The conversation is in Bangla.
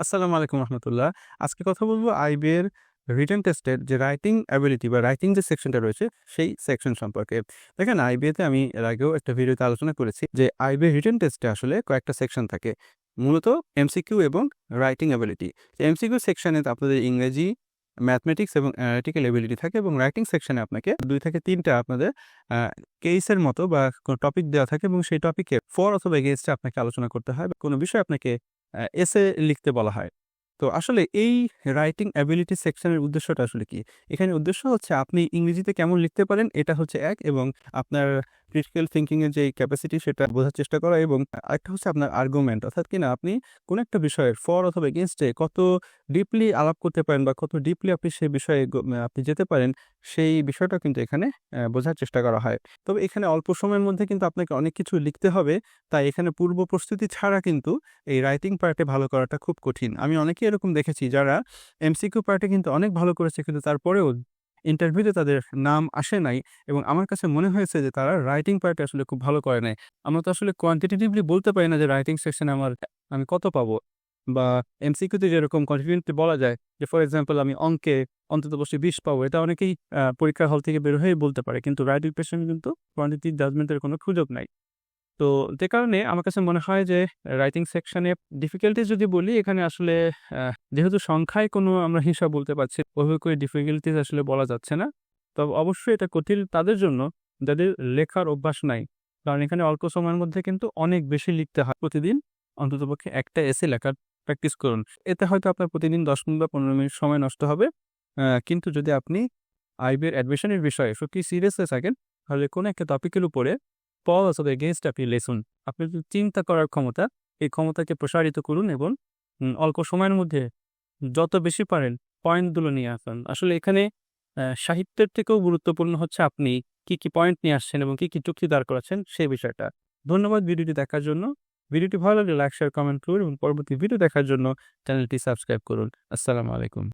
আসসালামু আলাইকুম রহমতুল্লাহ। আজকে কথা বলব আইবি এর রিটেন টেস্টের যে রাইটিং অ্যাবিলিটি বা রাইটিং যে সেকশনটা রয়েছে সেই সেকশন সম্পর্কে। দেখেন আইবিএ তে আমি এর আগেও একটা ভিডিওতে আলোচনা করেছি যে আইবি রিটেন টেস্টে আসলে কয়েকটা সেকশন থাকে। মূলত এমসিকিউ এবং রাইটিং অ্যাবিলিটি। এমসিকিউ সেকশনে আপনাদের ইংরেজি, ম্যাথমেটিক্স এবং অ্যানালিটিক্যাল এবিলিটি থাকে এবং রাইটিং সেকশনে আপনাকে দুই থেকে তিনটা আপনাদের কেসের মতো বা টপিক দেওয়া থাকে এবং সেই টপিকে ফর অথবা এগেইনস্ট এ আপনাকে আলোচনা করতে হয় কোনো বিষয়ে আপনাকে এসে লিখতে বলা হয়। তো আসলে এই রাইটিং অ্যাবিলিটি সেকশনের উদ্দেশ্যটা আসলে কি? এখানে উদ্দেশ্য হচ্ছে আপনি ইংরেজিতে কেমন লিখতে পারেন, এটা হচ্ছে এক এবং আপনার ক্রিটিক্যাল থিংকিং এর যে ক্যাপাসিটি সেটা বোঝার চেষ্টা করা এবং আরেকটা হচ্ছে আপনার আর্গুমেন্ট অর্থাৎ কিনা আপনি কোনো একটা বিষয়ের ফর অথবা এগেনস্টে কত ডিপলি আলাপ করতে পারেন বা কত ডিপলি আপনি সেই বিষয়ে আপনি যেতে পারেন, সেই বিষয়টা কিন্তু এখানে বোঝার চেষ্টা করা হয়। তবে এখানে অল্প সময়ের মধ্যে কিন্তু আপনাকে অনেক কিছু লিখতে হবে। তাই এখানে পূর্ব প্রস্তুতি ছাড়া কিন্তু এই রাইটিং পার্টে ভালো করাটা খুব কঠিন। আমি অনেকেই এরকম দেখেছি যারা এমসিকিউ পার্টে কিন্তু অনেক ভালো করেছে, কিন্তু তারপরেও ইন্টারভিউতে তাদের নাম আসে নাই এবং আমার কাছে মনে হয়েছে যে তারা রাইটিং পার্টে আসলে খুব ভালো করে নাই। আমরা তো আসলে কোয়ান্টিটেটিভলি বলতে পারি না যে রাইটিং সেকশনে আমার, আমি কত পাবো? বা এমসিকিউতে যেরকম কনফিডেন্টলি বলা যায় যে ফর এক্সাম্পল আমি অঙ্কে অন্ততপক্ষে ২০ পাবো। এটা অনেকেই পরীক্ষার হল থেকে বের হয়েই বলতে পারে। কিন্তু রাইটিং পেশনে কিন্তু কোয়ান্টিটিভ জাজমেন্টের কোনো সুযোগ নাই। তো যে কারণে আমার কাছে মনে হয় যে রাইটিং সেকশনে ডিফিকাল্টিজ যদি বলি, এখানে আসলে যেহেতু সংখ্যায় কোনো আমরা হিসাব বলতে পারছি ওইভাবে করে ডিফিকাল্টিজ আসলে বলা যাচ্ছে না। তবে অবশ্যই এটা কঠিন তাদের জন্য, যাদের লেখার অভ্যাস নাই। কারণ এখানে অল্প সময়ের মধ্যে কিন্তু অনেক বেশি লিখতে হয়। প্রতিদিন অন্ততপক্ষে একটা এসে লেখার প্র্যাকটিস করুন। এতে হয়তো আপনার প্রতিদিন ১০ মিনিট বা ১৫ মিনিট সময় নষ্ট হবে। কিন্তু যদি আপনি আইবি এর অ্যাডমিশনের বিষয়ে সত্যিই সিরিয়াস হয়ে থাকেন, তাহলে কোনো একটা টপিকের উপরে ফর অথবা এগেইনস্ট আপনি লেসুন আপনার যে চিন্তা করার ক্ষমতা এই ক্ষমতাকে প্রসারিত করুন এবং অল্প সময়ের মধ্যে যত বেশি পারেন পয়েন্টগুলো নিয়ে আসুন। আসলে এখানে সাহিত্যের থেকেও গুরুত্বপূর্ণ হচ্ছে আপনি কি, কি পয়েন্ট নিয়ে আসছেন এবং কি, কি চুক্তি দাঁড় করাচ্ছেন সেই বিষয়টা। ধন্যবাদ ভিডিওটি দেখার জন্য। ভিডিওটি ভালো লাগলে লাইক, শেয়ার, কমেন্ট করুন এবং পরবর্তী ভিডিও দেখার জন্য চ্যানেলটি সাবস্ক্রাইব করুন। আসসালামু আলাইকুম।